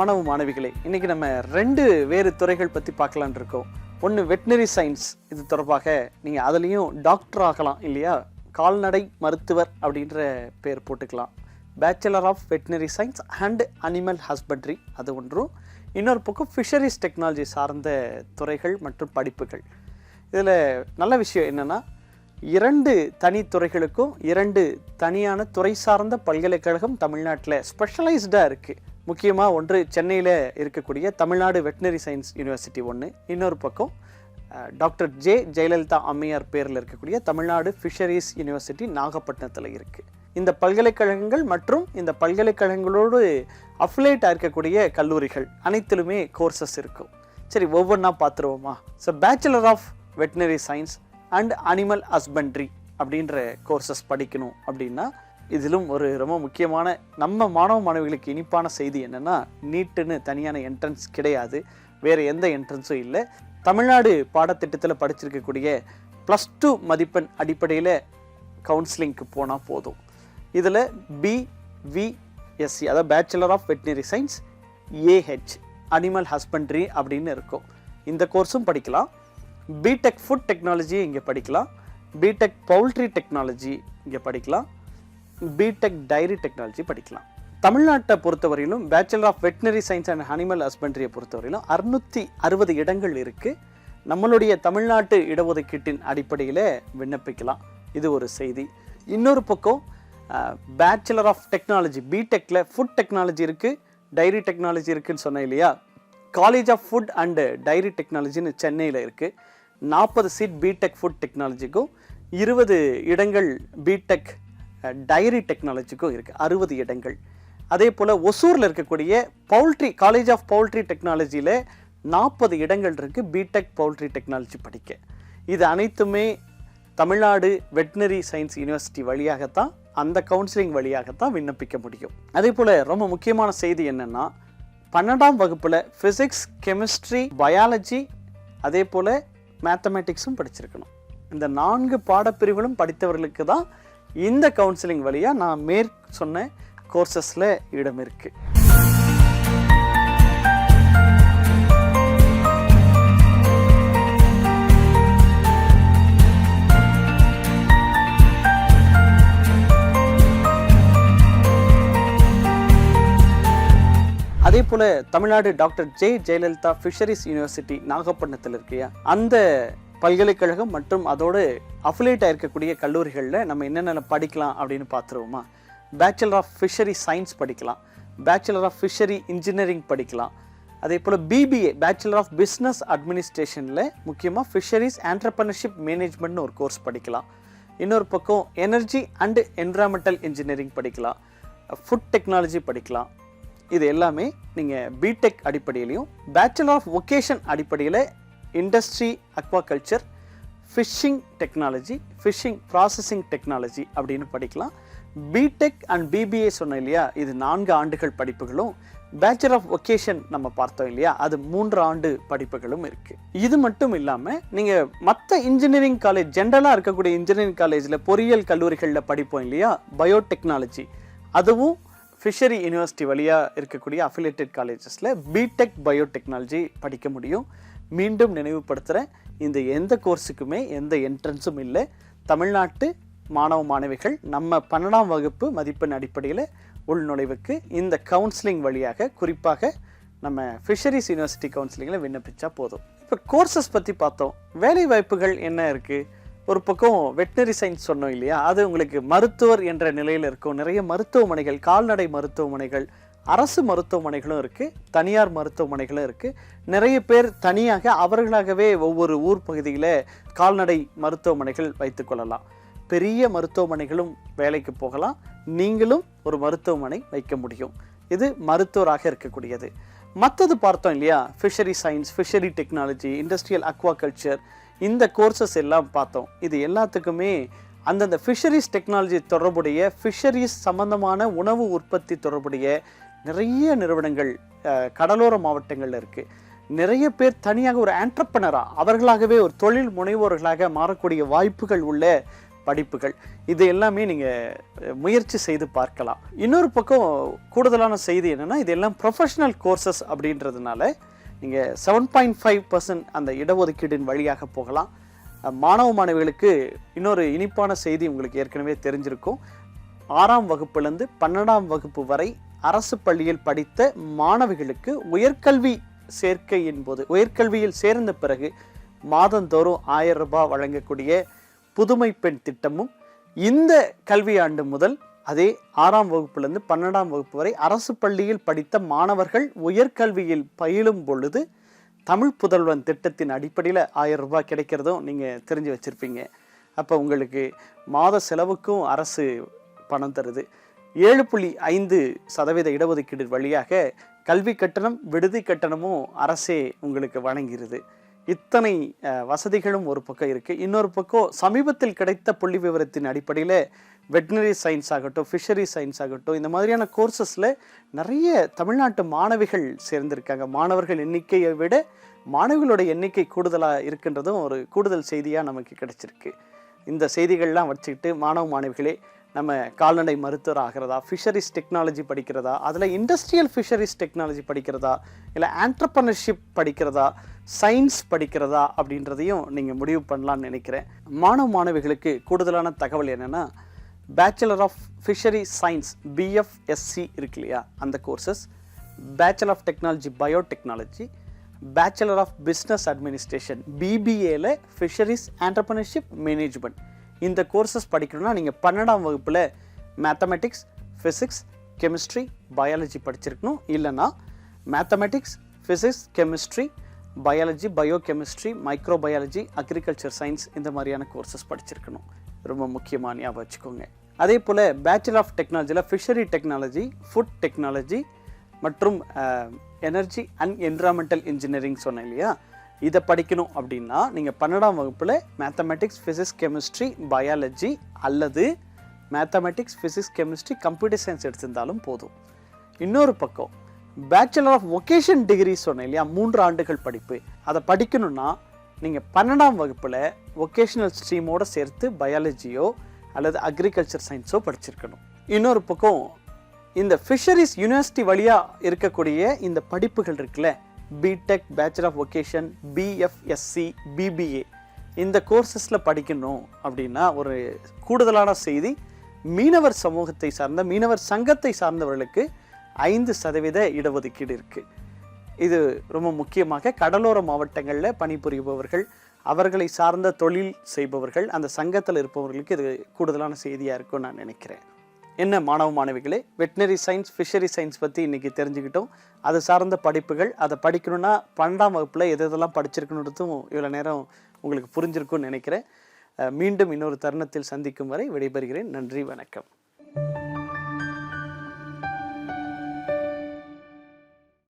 மாணவ மாணவிகளே இன்னைக்கு நம்ம ரெண்டு வேறு துறைகள் பற்றி பார்க்கலான் இருக்கோம். ஒன்று வெட்டினரி சயின்ஸ் இது தொடர்பாக நீங்கள் அதுலேயும் டாக்டர் ஆகலாம் இல்லையா? கால்நடை மருத்துவர் அப்படின்ற பேர் போட்டுக்கலாம். Bachelor of veterinary science and animal husbandry அது ஒன்றும். இன்னொரு பக்கம் ஃபிஷரிஸ் டெக்னாலஜி சார்ந்த துறைகள் மற்றும் படிப்புகள். இதில் நல்ல விஷயம் என்னென்னா இரண்டு தனித்துறைகளுக்கும் இரண்டு தனியான துறை சார்ந்த பல்கலைக்கழகம் தமிழ்நாட்டில் ஸ்பெஷலைஸ்டாக இருக்குது முக்கியமாக ஒன்று சென்னையில் இருக்கக்கூடிய தமிழ்நாடு வெட்டினரி சயின்ஸ் யூனிவர்சிட்டி ஒன்று இன்னொரு பக்கம் டாக்டர் ஜே ஜெயலலிதா அம்மையார் பேரில் இருக்கக்கூடிய தமிழ்நாடு ஃபிஷரிஸ் யூனிவர்சிட்டி நாகப்பட்டினத்தில் இருக்குது இந்த பல்கலைக்கழகங்கள் மற்றும் இந்த பல்கலைக்கழகங்களோடு அஃப்லேட்டாக இருக்கக்கூடிய கல்லூரிகள் அனைத்திலுமே கோர்சஸ் இருக்கும். சரி ஒவ்வொன்றா பார்த்துருவோமா so bachelor of veterinary science and animal husbandry அப்படின்ற கோர்சஸ் படிக்கணும் அப்படின்னா இதிலும் ஒரு ரொம்ப முக்கியமான நம்ம மாணவ மாணவிகளுக்கு இனிப்பான செய்தி என்னென்னா நீட்டுன்னு தனியான என்ட்ரன்ஸ் கிடையாது. வேறு எந்த என்ட்ரன்ஸும் இல்லை. தமிழ்நாடு பாடத்திட்டத்தில் படிச்சிருக்கக்கூடிய ப்ளஸ் டூ மதிப்பெண் அடிப்படையில் கவுன்சிலிங்க்கு போனால் போதும். இதில் பிவிஎஸ்சி அதாவது bachelor of veterinary science AH animal husbandry அப்படின்னு இருக்கும். இந்த கோர்ஸும் படிக்கலாம். பிடெக் ஃபுட் டெக்னாலஜி இங்கே படிக்கலாம். பிடெக் பவுல்ட்ரி டெக்னாலஜி இங்கே படிக்கலாம். பிடெக் டைரி டெக்னாலஜி படிக்கலாம். தமிழ்நாட்டை பொறுத்தவரையிலும் bachelor of veterinary science and animal ஹஸ்பண்ட்ரியை பொறுத்தவரையிலும் அறுநூற்றி அறுபது இடங்கள் இருக்குது நம்மளுடைய தமிழ்நாட்டு இடஒதுக்கீட்டின் அடிப்படையில் விண்ணப்பிக்கலாம். இது ஒரு செய்தி. இன்னொரு பக்கம் பேச்சுலர் ஆஃப் டெக்னாலஜி பிடெக்கில் ஃபுட் டெக்னாலஜி இருக்குது டைரி டெக்னாலஜி இருக்குதுன்னு சொன்னேன் இல்லையா? College of food and dairy டெக்னாலஜின்னு சென்னையில் இருக்குது நாற்பது சீட் பிடெக் ஃபுட் டெக்னாலஜிக்கும் இருபது இடங்கள் பிடெக் டைரி டெக்னாலஜிக்கும் இருக்குது அறுபது இடங்கள். அதே போல் ஒசூரில் இருக்கக்கூடிய பவுல்ட்ரி காலேஜ் ஆஃப் பவுல்ட்ரி டெக்னாலஜியில் நாற்பது இடங்கள் இருக்குது பிடெக் பவுல்ட்ரி டெக்னாலஜி படிக்க. இது அனைத்துமே தமிழ்நாடு வெட்டினரி சயின்ஸ் யூனிவர்சிட்டி வழியாகத்தான் அந்த கவுன்சிலிங் வழியாகத்தான் விண்ணப்பிக்க முடியும். அதே போல் ரொம்ப முக்கியமான செய்தி என்னென்னா பன்னெண்டாம் வகுப்பில் ஃபிசிக்ஸ் கெமிஸ்ட்ரி பயாலஜி அதே போல் மேத்தமேட்டிக்ஸும் படிச்சிருக்கணும். இந்த நான்கு பாடப்பிரிவுகளும் படித்தவர்களுக்கு தான் இந்த கவுன்சிலிங் வழியாக நான் மேற் சொன்ன கோர்சஸில் இடம் இருக்குது அதே போல் Tamil Nadu doctor Jai Jayalalithaa fisheries university நாகப்பட்டினத்தில் இருக்கையா அந்த பல்கலைக்கழகம் மற்றும் அதோடு அஃபிலேட் இருக்கக்கூடிய கல்லூரிகளில் நம்ம என்னென்ன படிக்கலாம் அப்படின்னு பார்த்துருவோமா? பேச்சுலர் ஆஃப் ஃபிஷரி சயின்ஸ் படிக்கலாம். பேச்சுலர் ஆஃப் ஃபிஷரி இன்ஜினியரிங் படிக்கலாம். அதே போல் பிபிஏ பேச்சுலர் ஆஃப் பிஸ்னஸ் அட்மினிஸ்ட்ரேஷனில் முக்கியமாக ஃபிஷரிஸ் ஆண்டர்பிரினர்ஷிப் மேனேஜ்மெண்ட்னு ஒரு கோர்ஸ் படிக்கலாம். இன்னொரு பக்கம் எனர்ஜி அண்ட் என்விரான்மெண்டல் இன்ஜினியரிங் படிக்கலாம். ஃபுட் டெக்னாலஜி படிக்கலாம். இது எல்லாமே நீங்கள் பிடெக் அடிப்படையிலையும் பேச்சுலர் ஆஃப் ஒகேஷன் அடிப்படையில் industry aquaculture fishing technology fishing processing technology அப்படின்னு படிக்கலாம். பிடெக் அண்ட் பிபிஏ சொன்னேன் இல்லையா? இது நான்கு ஆண்டுகள் படிப்புகளும் பேச்சுலர் ஆஃப் ஒகேஷன் நம்ம பார்த்தோம் இல்லையா? அது மூன்று ஆண்டு படிப்புகளும் இருக்குது இது மட்டும் இல்லாமல் நீங்கள் மற்ற இன்ஜினியரிங் காலேஜ் ஜென்ரலாக இருக்கக்கூடிய இன்ஜினியரிங் காலேஜில் பொறியியல் கல்லூரிகளில் படிப்போம் இல்லையா? பயோடெக்னாலஜி அதுவும் ஃபிஷரி யூனிவர்சிட்டி வழியாக இருக்கக்கூடிய அஃபிலேட்டட் காலேஜஸில் பிடெக் பயோடெக்னாலஜி படிக்க முடியும். மீண்டும் நினைவுபடுத்துகிறேன் இந்த எந்த கோர்ஸுக்குமே எந்த என்ட்ரன்ஸும் இல்லை. தமிழ்நாட்டு மாணவ மாணவிகள் நம்ம பன்னெண்டாம் வகுப்பு மதிப்பெண் அடிப்படையில் உள்நுழைவுக்கு இந்த கவுன்சிலிங் வழியாக குறிப்பாக நம்ம ஃபிஷரிஸ் யூனிவர்சிட்டி கவுன்சிலிங்கில் விண்ணப்பித்தா போதும். இப்போ கோர்சஸ் பற்றி பார்த்தோம். வேலை வாய்ப்புகள் என்ன இருக்குது ஒரு பக்கம் வெட்டினரி சயின்ஸ் சொன்னோம் இல்லையா? அது உங்களுக்கு மருத்துவர் என்ற நிலையில் இருக்கும். நிறைய மருத்துவமனைகள் கால்நடை மருத்துவமனைகள் அரசு மருத்துவமனைகளும் இருக்குது தனியார் மருத்துவமனைகளும் இருக்குது நிறைய பேர் தனியாக அவர்களாகவே ஒவ்வொரு ஊர் பகுதியில் கால்நடை மருத்துவமனைகள் வைத்துக்கொள்ளலாம் பெரிய மருத்துவமனைகளும் வேலைக்கு போகலாம். நீங்களும் ஒரு மருத்துவமனை வைக்க முடியும். இது மருத்துவராக இருக்கக்கூடியது. மற்றது பார்த்தோம் இல்லையா? Fishery science fishery technology industrial aquaculture இந்த கோர்சஸ் எல்லாம் பார்த்தோம். இது எல்லாத்துக்குமே அந்தந்த ஃபிஷரிஸ் டெக்னாலஜி தொடர்புடைய ஃபிஷரிஸ் சம்பந்தமான உணவு உற்பத்தி தொடர்புடைய நிறைய நிறுவனங்கள் கடலோர மாவட்டங்களில் இருக்குது நிறைய பேர் தனியாக ஒரு ஆண்டர்பனராக அவர்களாகவே ஒரு தொழில் முனைவோர்களாக மாறக்கூடிய வாய்ப்புகள் உள்ள படிப்புகள். இது எல்லாமே நீங்கள் முயற்சி செய்து பார்க்கலாம். இன்னொரு பக்கம் கூடுதலான செய்தி என்னென்னா இது எல்லாம் ப்ரொஃபஷனல் கோர்சஸ் அப்படின்றதுனால நீங்கள் செவன் பாயிண்ட் ஃபைவ் பர்சன்ட் அந்த இடஒதுக்கீடின் வழியாக போகலாம். மாணவ மாணவிகளுக்கு இன்னொரு இனிப்பான செய்தி உங்களுக்கு ஏற்கனவே தெரிஞ்சிருக்கும். ஆறாம் வகுப்புலேருந்து பன்னெண்டாம் வகுப்பு வரை அரசு பள்ளியில் படித்த மாணவிகளுக்கு உயர்கல்வி சேர்க்கையின் போது உயர்கல்வியில் சேர்ந்த பிறகு மாதந்தோறும் ஆயிரம் ரூபாய் வழங்கக்கூடிய புதுமை பெண் திட்டமும் இந்த கல்வியாண்டு முதல் அதே ஆறாம் வகுப்புலேருந்து பன்னெண்டாம் வகுப்பு வரை அரசு பள்ளியில் படித்த மாணவர்கள் உயர்கல்வியில் பயிலும் பொழுது தமிழ் புதல்வன் திட்டத்தின் அடிப்படையில் ஆயிரம் ரூபாய் கிடைக்கிறதும் நீங்கள் தெரிஞ்சு வச்சுருப்பீங்க. அப்போ உங்களுக்கு மாத செலவுக்கும் அரசு பணம் தருது. ஏழு புள்ளி ஐந்து சதவீத இடஒதுக்கீடு வழியாக கல்வி கட்டணம் விடுதி கட்டணமும் அரசே உங்களுக்கு வழங்கிடுது இத்தனை வசதிகளும் ஒரு பக்கம் இருக்குது இன்னொரு பக்கம் சமீபத்தில் கிடைத்த புள்ளி விவரத்தின் அடிப்படையில் வெட்டினரி சயின்ஸ் ஆகட்டும் ஃபிஷரி சயின்ஸ் ஆகட்டும் இந்த மாதிரியான கோர்சஸில் நிறைய தமிழ்நாட்டு மாணவிகள் சேர்ந்திருக்காங்க. மாணவர்கள் எண்ணிக்கையை விட மாணவிகளோட எண்ணிக்கை கூடுதலாக இருக்கின்றதும் ஒரு கூடுதல் செய்தியாக நமக்கு கிடைச்சிருக்கு. இந்த செய்திகள்லாம் வச்சுக்கிட்டு மாணவ மாணவிகளே நம்ம கால்நடை மருத்துவர் ஆகிறதா? ஃபிஷரிஸ் டெக்னாலஜி படிக்கிறதா? அதில் இண்டஸ்ட்ரியல் ஃபிஷரிஸ் டெக்னாலஜி படிக்கிறதா? இல்லை ஆண்டர்பனர்ஷிப் படிக்கிறதா? சயின்ஸ் படிக்கிறதா? அப்படின்றதையும் நீங்கள் முடிவு பண்ணலாம்னு நினைக்கிறேன். மாணவ மாணவிகளுக்கு கூடுதலான தகவல் என்னென்னா bachelor of fishery science BFSc இருக்கு இல்லையா? அந்த courses bachelor of technology biotechnology bachelor of business administration பிபிஏல fisheries entrepreneurship management இந்த கோர்சஸ் படிக்கணும்னா நீங்கள் பன்னெண்டாம் வகுப்பில் மேத்தமெட்டிக்ஸ் ஃபிசிக்ஸ் கெமிஸ்ட்ரி பயாலஜி படிச்சிருக்கணும். இல்லைன்னா mathematics physics chemistry biology biochemistry microbiology agriculture science இந்த மாதிரியான கோர்சஸ் படிச்சிருக்கணும். ரொம்ப முக்கியமாக ஞாபகம் வச்சுக்கோங்க. அதே போல் பேச்சுலர் ஆஃப் டெக்னாலஜியில் ஃபிஷரி டெக்னாலஜி ஃபுட் டெக்னாலஜி மற்றும் எனர்ஜி அண்ட் என்விரான்மெண்டல் இன்ஜினியரிங் சொன்னேன் இல்லையா? இதை படிக்கணும் அப்படின்னா நீங்கள் பன்னெண்டாம் வகுப்பில் மேத்தமெட்டிக்ஸ் ஃபிசிக்ஸ் கெமிஸ்ட்ரி பயாலஜி அல்லது mathematics physics chemistry computer science எடுத்திருந்தாலும் போதும். இன்னொரு பக்கம் பேச்சுலர் ஆஃப் ஒகேஷன் டிகிரி சொன்னேன் இல்லையா? மூன்று ஆண்டுகள் படிப்பு. அதை படிக்கணும்னா நீங்கள் பன்னெண்டாம் வகுப்பில் ஒகேஷனல் ஸ்ட்ரீமோடு சேர்த்து பயாலஜியோ அல்லது அக்ரிகல்ச்சர் சயின்ஸோ படிச்சிருக்கணும். இன்னொரு பக்கம் இந்த ஃபிஷரிஸ் யூனிவர்சிட்டி வழியாக இருக்கக்கூடிய இந்த படிப்புகள் இருக்குல்ல BTech bachelor of vocation BFSc BBA இந்த கோர்சஸில் படிக்கணும் அப்படின்னா ஒரு கூடுதலான செய்தி மீனவர் சமூகத்தை சார்ந்த மீனவர் சங்கத்தை சார்ந்தவர்களுக்கு ஐந்து சதவீத இடஒதுக்கீடு இருக்குது இது ரொம்ப முக்கியமாக கடலோர மாவட்டங்களில் பணிபுரிபவர்கள் அவர்களை சார்ந்த தொழில் செய்பவர்கள் அந்த சங்கத்தில் இருப்பவர்களுக்கு இது கூடுதலான செய்தியாக இருக்கும்னு நான் நினைக்கிறேன். என்ன மாணவ மாணவிகளே? வெட்டினரி சயின்ஸ் ஃபிஷரி சயின்ஸ் பற்றி இன்றைக்கி தெரிஞ்சுக்கிட்டோம். அது சார்ந்த படிப்புகள் அதை படிக்கணும்னா பன்னெண்டாம் வகுப்பில் எது எதெல்லாம் படிச்சிருக்கணுன்றதும் இவ்வளோ நேரம் உங்களுக்கு புரிஞ்சிருக்கும்னு நினைக்கிறேன். மீண்டும் இன்னொரு தருணத்தில் சந்திக்கும் வரை விடைபெறுகிறேன். நன்றி வணக்கம்.